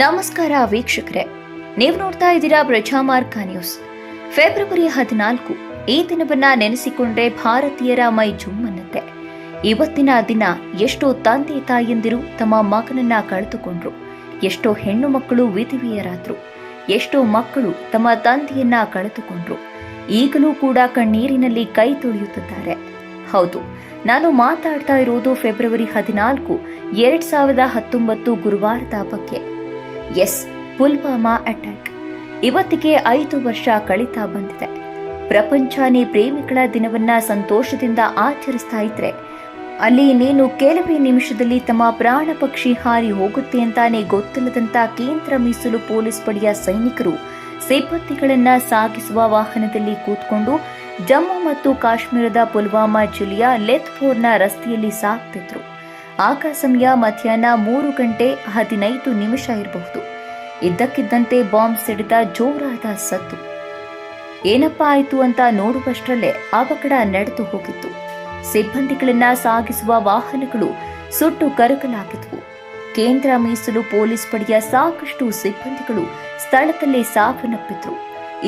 ನಮಸ್ಕಾರ ವೀಕ್ಷಕರೇ. ನೀವು ನೋಡ್ತಾ ಇದ್ದೀರಾ ಪ್ರಜಾಮಾರ್ಗ ನ್ಯೂಸ್. ಫೆಬ್ರವರಿ ಹದಿನಾಲ್ಕು, ಈ ದಿನವನ್ನ ನೆನೆಸಿಕೊಂಡ್ರೆ ಭಾರತೀಯರ ಮೈ ಜುಮ್ಮನ್ನತ್ತೆ ಇವತ್ತಿನ ದಿನ ಎಷ್ಟೋ ತಂದೆ ತಾಯಂದಿರು ತಮ್ಮ ಮಗನನ್ನ ಕಳೆದುಕೊಂಡ್ರು. ಎಷ್ಟೋ ಹೆಣ್ಣು ಮಕ್ಕಳು ವಿಧಿವಿಯರಾದ್ರು. ಎಷ್ಟೋ ಮಕ್ಕಳು ತಮ್ಮ ತಂದೆಯನ್ನ ಕಳೆದುಕೊಂಡ್ರು. ಈಗಲೂ ಕೂಡ ಕಣ್ಣೀರಿನಲ್ಲಿ ಕೈ ತೊಳೆಯುತ್ತಿದ್ದಾರೆ. ಹೌದು, ನಾನು ಮಾತಾಡ್ತಾ ಇರೋದು ಫೆಬ್ರವರಿ ಹದಿನಾಲ್ಕು, ಎರಡ್ ಸಾವಿರದ ಹತ್ತೊಂಬತ್ತು ಗುರುವಾರದ ಬಗ್ಗೆ ಎಸ್, ಪುಲ್ವಾಮಾ ಅಟ್ಯಾಕ್. ಇವತ್ತಿಗೆ ಐದು ವರ್ಷ ಕಳೀತಾ ಬಂದಿದೆ. ಪ್ರಪಂಚನೇ ಪ್ರೇಮಿಗಳ ದಿನವನ್ನ ಸಂತೋಷದಿಂದ ಆಚರಿಸ್ತಾ ಇದ್ರೆ, ಅಲ್ಲಿ ನೀನು ಕೆಲವೇ ನಿಮಿಷದಲ್ಲಿ ತಮ್ಮ ಪ್ರಾಣ ಪಕ್ಷಿ ಹಾರಿ ಹೋಗುತ್ತೆ ಅಂತಾನೆ ಗೊತ್ತಿಲ್ಲದಂತ ಕೇಂದ್ರ ಮೀಸಲು ಪೊಲೀಸ್ ಪಡೆಯ ಸೈನಿಕರು ಸಿಬ್ಬಂದಿಗಳನ್ನ ಸಾಗಿಸುವ ವಾಹನದಲ್ಲಿ ಕೂತ್ಕೊಂಡು ಜಮ್ಮು ಮತ್ತು ಕಾಶ್ಮೀರದ ಪುಲ್ವಾಮಾ ಜಿಲ್ಲೆಯ ಲೆತ್ಪೋರ್ನ ರಸ್ತೆಯಲ್ಲಿ ಸಾಗ್ತಿದ್ರು. ಆಗ ಸಮಯ ಮಧ್ಯಾಹ್ನ ಮೂರು ಗಂಟೆ ಹದಿನೈದು ನಿಮಿಷ ಇರಬಹುದು. ಇದ್ದಕ್ಕಿದ್ದಂತೆ ಬಾಂಬ್ ಸಿಡಿದ ಜೋರಾದ ಸದ್ದು ಏನಪ್ಪಾ ಆಯಿತು ಅಂತ ನೋಡುವಷ್ಟರಲ್ಲೇ ಅವಘಡ ನಡೆದು ಹೋಗಿತ್ತು. ಸಿಬ್ಬಂದಿಗಳನ್ನ ಸಾಗಿಸುವ ವಾಹನಗಳು ಸುಟ್ಟು ಕರಕಲಾಗಿದ್ವು. ಕೇಂದ್ರ ಮೀಸಲು ಪೊಲೀಸ್ ಪಡೆಯ ಸಾಕಷ್ಟು ಸಿಬ್ಬಂದಿಗಳು ಸ್ಥಳದಲ್ಲಿ ಸಾವನ್ನಪ್ಪಿದ್ರು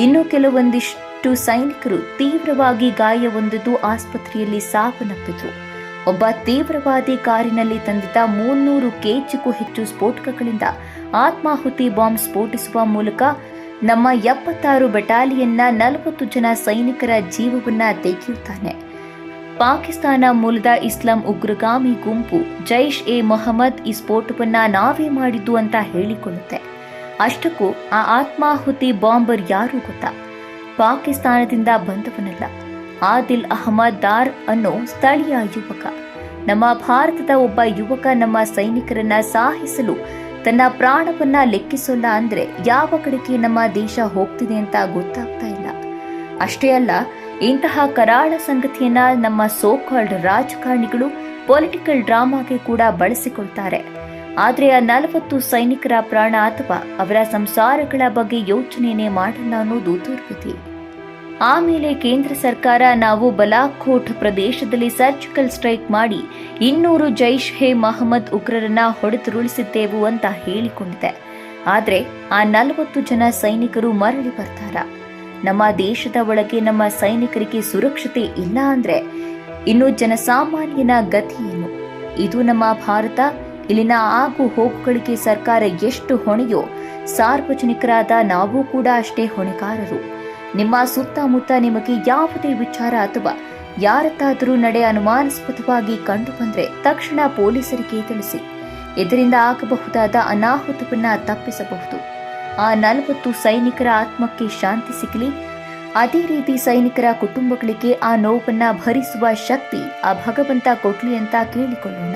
ಇನ್ನು ಕೆಲವೊಂದಿಷ್ಟು ಸೈನಿಕರು ತೀವ್ರವಾಗಿ ಗಾಯವೊಂದಿದ್ದು ಆಸ್ಪತ್ರೆಯಲ್ಲಿ ಸಾವನ್ನಪ್ಪಿದ್ರು ಒಬ್ಬ ತೀವ್ರವಾದಿ ಕಾರಿನಲ್ಲಿ ತಂದಿದ್ದ ಮುನ್ನೂರು ಕೆಜಿಗೂ ಹೆಚ್ಚು ಸ್ಫೋಟಕಗಳಿಂದ ಆತ್ಮಾಹುತಿ ಬಾಂಬ್ ಸ್ಫೋಟಿಸುವ ಮೂಲಕ ನಮ್ಮ ಎಪ್ಪತ್ತಾರು ಬೆಟಾಲಿಯನ್ನ ನಲವತ್ತು ಜನ ಸೈನಿಕರ ಜೀವವನ್ನ ತೆಗೆಯುತ್ತಾನೆ. ಪಾಕಿಸ್ತಾನ ಮೂಲದ ಇಸ್ಲಾಂ ಉಗ್ರಗಾಮಿ ಗುಂಪು ಜೈಷ್ ಎ ಮೊಹಮ್ಮದ್ ಈ ಸ್ಫೋಟವನ್ನ ನಾವೇ ಮಾಡಿದ್ದು ಅಂತ ಹೇಳಿಕೊಳ್ಳುತ್ತೆ. ಅಷ್ಟಕ್ಕೂ ಆ ಆತ್ಮಾಹುತಿ ಬಾಂಬರ್ ಯಾರೂ ಗೊತ್ತಾ? ಪಾಕಿಸ್ತಾನದಿಂದ ಬಂದವನಲ್ಲ. ಆದಿಲ್ ಅಹಮದ್ ದಾರ್ ಅನ್ನೋ ಸ್ಥಳೀಯ ಯುವಕ. ನಮ್ಮ ಭಾರತದ ಒಬ್ಬ ಯುವಕ ನಮ್ಮ ಸೈನಿಕರನ್ನ ಸಾಹಿಸಲು ತನ್ನ ಪ್ರಾಣವನ್ನ ಲೆಕ್ಕಿಸೋಲ್ಲ ಅಂದ್ರೆ ಯಾವ ಕಡೆಗೆ ನಮ್ಮ ದೇಶ ಹೋಗ್ತಿದೆ ಅಂತ ಗೊತ್ತಾಗ್ತಾ ಇಲ್ಲ. ಅಷ್ಟೇ ಅಲ್ಲ, ಇಂತಹ ಕರಾಳ ಸಂಗತಿಯನ್ನ ನಮ್ಮ ಸೋಕಾಲ್ಡ್ ರಾಜಕಾರಣಿಗಳು ಪೊಲಿಟಿಕಲ್ ಡ್ರಾಮಾಗೆ ಕೂಡ ಬಳಸಿಕೊಳ್ತಾರೆ. ಆದರೆ ಆ ನಲವತ್ತು ಸೈನಿಕರ ಪ್ರಾಣ ಅಥವಾ ಅವರ ಸಂಸಾರಗಳ ಬಗ್ಗೆ ಯೋಚನೆಯೇ ಮಾಡಲ್ಲ ಅನ್ನೋದು ದುರ್ಗತಿ ಆಮೇಲೆ ಕೇಂದ್ರ ಸರ್ಕಾರ ನಾವು ಬಲಾಕೋಟ್ ಪ್ರದೇಶದಲ್ಲಿ ಸರ್ಜಿಕಲ್ ಸ್ಟ್ರೈಕ್ ಮಾಡಿ ಇನ್ನೂರು ಜೈಷ್ ಹೇ ಮಹಮ್ಮದ್ ಉಗ್ರರನ್ನ ಹೊಡೆದುರುಳಿಸಿದ್ದೆವು ಅಂತ ಹೇಳಿಕೊಂಡಿದೆ. ಆದರೆ ಆ ನಲವತ್ತು ಜನ ಸೈನಿಕರು ಮರಳಿ ಬರ್ತಾರ? ನಮ್ಮ ದೇಶದ ಒಳಗೆ ನಮ್ಮ ಸೈನಿಕರಿಗೆ ಸುರಕ್ಷತೆ ಇಲ್ಲ ಅಂದ್ರೆ ಇನ್ನು ಜನಸಾಮಾನ್ಯನ ಗತಿ ಏನು? ಇದು ನಮ್ಮ ಭಾರತ, ಇಲ್ಲಿನ ಆಗು ಹೋಗುಗಳಿಗೆ ಸರ್ಕಾರ ಎಷ್ಟು ಹೊಣೆಯೋ ಸಾರ್ವಜನಿಕರಾದ ನಾವು ಕೂಡ ಅಷ್ಟೇ ಹೊಣೆಗಾರರು. ನಿಮ್ಮ ಸುತ್ತಮುತ್ತ ನಿಮಗೆ ಯಾವುದೇ ವಿಚಾರ ಅಥವಾ ಯಾರತ್ತಾದರೂ ನಡೆ ಅನುಮಾನಾಸ್ಪದವಾಗಿ ಕಂಡು ಬಂದ್ರೆ ತಕ್ಷಣ ಪೊಲೀಸರಿಗೆ ತಿಳಿಸಿ. ಇದರಿಂದ ಆಗಬಹುದಾದ ಅನಾಹುತವನ್ನು ತಪ್ಪಿಸಬಹುದು. ಆ ನಲವತ್ತು ಸೈನಿಕರ ಆತ್ಮಕ್ಕೆ ಶಾಂತಿ ಸಿಗಲಿ. ಅದೇ ರೀತಿ ಸೈನಿಕರ ಕುಟುಂಬಗಳಿಗೆ ಆ ನೋವನ್ನು ಭರಿಸುವ ಶಕ್ತಿ ಆ ಭಗವಂತ ಕೊಟ್ಲಿ ಅಂತ ಕೇಳಿಕೊಳ್ಳೋಣ.